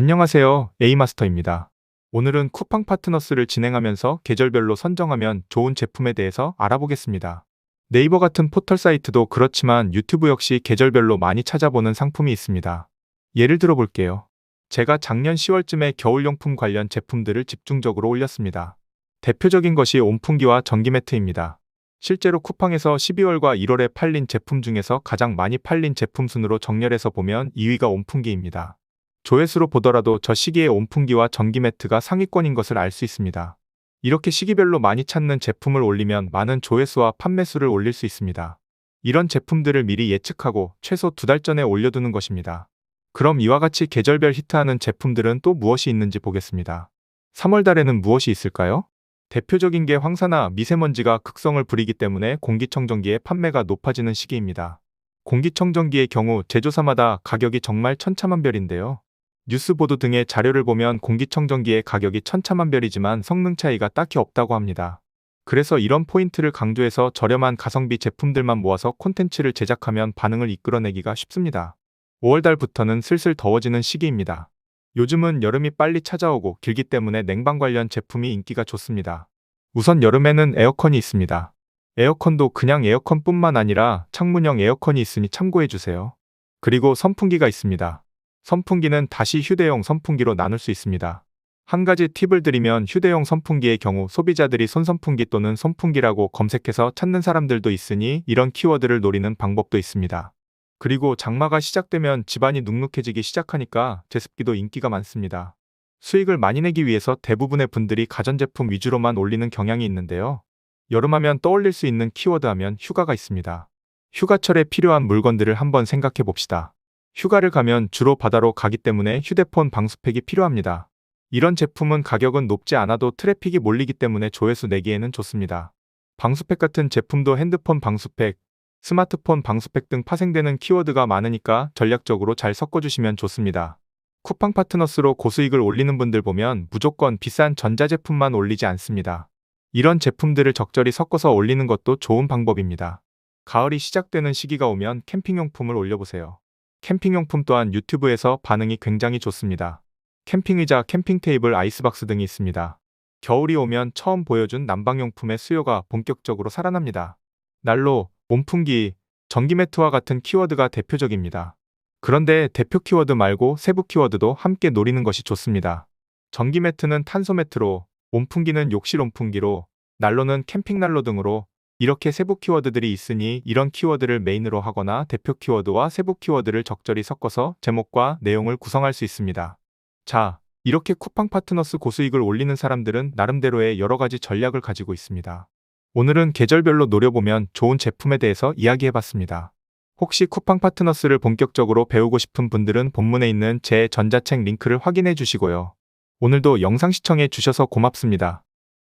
안녕하세요. A마스터입니다. 오늘은 쿠팡 파트너스를 진행하면서 계절별로 선정하면 좋은 제품에 대해서 알아보겠습니다. 네이버 같은 포털 사이트도 그렇지만 유튜브 역시 계절별로 많이 찾아보는 상품이 있습니다. 예를 들어 볼게요. 제가 작년 10월쯤에 겨울용품 관련 제품들을 집중적으로 올렸습니다. 대표적인 것이 온풍기와 전기매트입니다. 실제로 쿠팡에서 12월과 1월에 팔린 제품 중에서 가장 많이 팔린 제품 순으로 정렬해서 보면 2위가 온풍기입니다. 조회수로 보더라도 저 시기에 온풍기와 전기 매트가 상위권인 것을 알 수 있습니다. 이렇게 시기별로 많이 찾는 제품을 올리면 많은 조회수와 판매수를 올릴 수 있습니다. 이런 제품들을 미리 예측하고 최소 두 달 전에 올려두는 것입니다. 그럼 이와 같이 계절별 히트하는 제품들은 또 무엇이 있는지 보겠습니다. 3월 달에는 무엇이 있을까요? 대표적인 게 황사나 미세먼지가 극성을 부리기 때문에 공기청정기의 판매가 높아지는 시기입니다. 공기청정기의 경우 제조사마다 가격이 정말 천차만별인데요. 뉴스 보도 등의 자료를 보면 공기청정기의 가격이 천차만별이지만 성능 차이가 딱히 없다고 합니다. 그래서 이런 포인트를 강조해서 저렴한 가성비 제품들만 모아서 콘텐츠를 제작하면 반응을 이끌어내기가 쉽습니다. 5월달부터는 슬슬 더워지는 시기입니다. 요즘은 여름이 빨리 찾아오고 길기 때문에 냉방 관련 제품이 인기가 좋습니다. 우선 여름에는 에어컨이 있습니다. 에어컨도 그냥 에어컨뿐만 아니라 창문형 에어컨이 있으니 참고해 주세요. 그리고 선풍기가 있습니다. 선풍기는 다시 휴대용 선풍기로 나눌 수 있습니다. 한 가지 팁을 드리면 휴대용 선풍기의 경우 소비자들이 손선풍기 또는 선풍기라고 검색해서 찾는 사람들도 있으니 이런 키워드를 노리는 방법도 있습니다. 그리고 장마가 시작되면 집안이 눅눅해지기 시작하니까 제습기도 인기가 많습니다. 수익을 많이 내기 위해서 대부분의 분들이 가전제품 위주로만 올리는 경향이 있는데요. 여름하면 떠올릴 수 있는 키워드 하면 휴가가 있습니다. 휴가철에 필요한 물건들을 한번 생각해 봅시다. 휴가를 가면 주로 바다로 가기 때문에 휴대폰 방수팩이 필요합니다. 이런 제품은 가격은 높지 않아도 트래픽이 몰리기 때문에 조회수 내기에는 좋습니다. 방수팩 같은 제품도 핸드폰 방수팩, 스마트폰 방수팩 등 파생되는 키워드가 많으니까 전략적으로 잘 섞어주시면 좋습니다. 쿠팡 파트너스로 고수익을 올리는 분들 보면 무조건 비싼 전자제품만 올리지 않습니다. 이런 제품들을 적절히 섞어서 올리는 것도 좋은 방법입니다. 가을이 시작되는 시기가 오면 캠핑용품을 올려보세요. 캠핑용품 또한 유튜브에서 반응이 굉장히 좋습니다. 캠핑의자, 캠핑 테이블, 아이스박스 등이 있습니다. 겨울이 오면 처음 보여준 난방용품의 수요가 본격적으로 살아납니다. 난로, 온풍기, 전기매트와 같은 키워드가 대표적입니다. 그런데 대표 키워드 말고 세부 키워드도 함께 노리는 것이 좋습니다. 전기매트는 탄소매트로, 온풍기는 욕실 온풍기로, 난로는 캠핑난로 등으로 이렇게 세부 키워드들이 있으니 이런 키워드를 메인으로 하거나 대표 키워드와 세부 키워드를 적절히 섞어서 제목과 내용을 구성할 수 있습니다. 자, 이렇게 쿠팡 파트너스 고수익을 올리는 사람들은 나름대로의 여러 가지 전략을 가지고 있습니다. 오늘은 계절별로 노려보면 좋은 제품에 대해서 이야기해봤습니다. 혹시 쿠팡 파트너스를 본격적으로 배우고 싶은 분들은 본문에 있는 제 전자책 링크를 확인해 주시고요. 오늘도 영상 시청해 주셔서 고맙습니다.